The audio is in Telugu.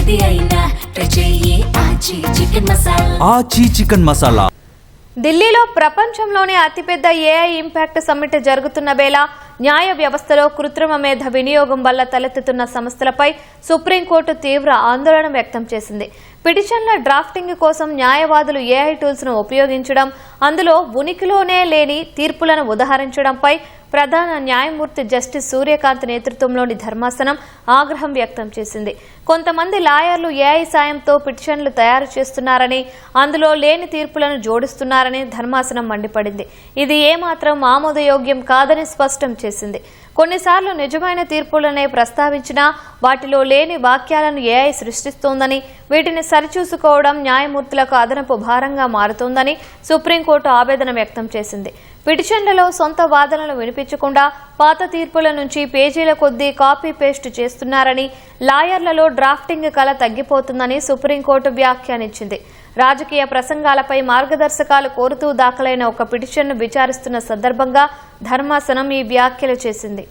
ఏది అయినా ఆచి చికెన్ మసాలా. ఆచీ చికెన్ మసాలా. ఢిల్లీలో ప్రపంచంలోనే అతిపెద్ద ఏఐ ఇంపాక్ట్ సమ్మిట్ జరుగుతున్న వేళ న్యాయ వ్యవస్థలో కృత్రిమ మేధ వినియోగం వల్ల తలెత్తుతున్న సమస్యలపై సుప్రీంకోర్టు తీవ్ర ఆందోళన వ్యక్తం చేసింది. పిటిషన్ల డ్రాఫ్టింగ్ కోసం న్యాయవాదులు ఏఐ టూల్స్ను ఉపయోగించడం అందులో ఉనికిలోనే లేని తీర్పులను ఉదహరించడంపై ప్రధాన న్యాయమూర్తి జస్టిస్ సూర్యకాంత్ నేతృత్వంలోని ధర్మాసనం ఆగ్రహం వ్యక్తం చేసింది. కొంతమంది లాయర్లు ఏఐ సాయంతో పిటిషన్లు తయారు చేస్తున్నారని అందులో లేని తీర్పులను జోడిస్తున్నారని ధర్మాసనం మండిపడింది. ఇది ఏమాత్రం ఆమోదయోగ్యం కాదని స్పష్టం చేసింది. కొన్నిసార్లు నిజమైన తీర్పులనే ప్రస్తావించినా వాటిలో లేని వాక్యాలను ఏఐ సృష్టిస్తోందని వీటిని సరిచూసుకోవడం న్యాయమూర్తులకు అదనపు భారంగా మారుతోందని సుప్రీంకోర్టు ఆవేదన వ్యక్తం చేసింది. పిటిషన్లలో సొంత వాదనలు వినిపించకుండా పాత తీర్పుల నుంచి పేజీల కొద్దీ కాపీ పేస్ట్ చేస్తున్నారని లాయర్లలో డ్రాఫ్టింగ్ కళ తగ్గిపోతుందని సుప్రీంకోర్టు వ్యాఖ్యానించింది. రాజకీయ ప్రసంగాలపై మార్గదర్శకాలు కోరుతూ దాఖలైన ఒక పిటిషన్ను విచారిస్తున్న సందర్భంగా ధర్మాసనం ఈ వ్యాఖ్యలు చేసింది.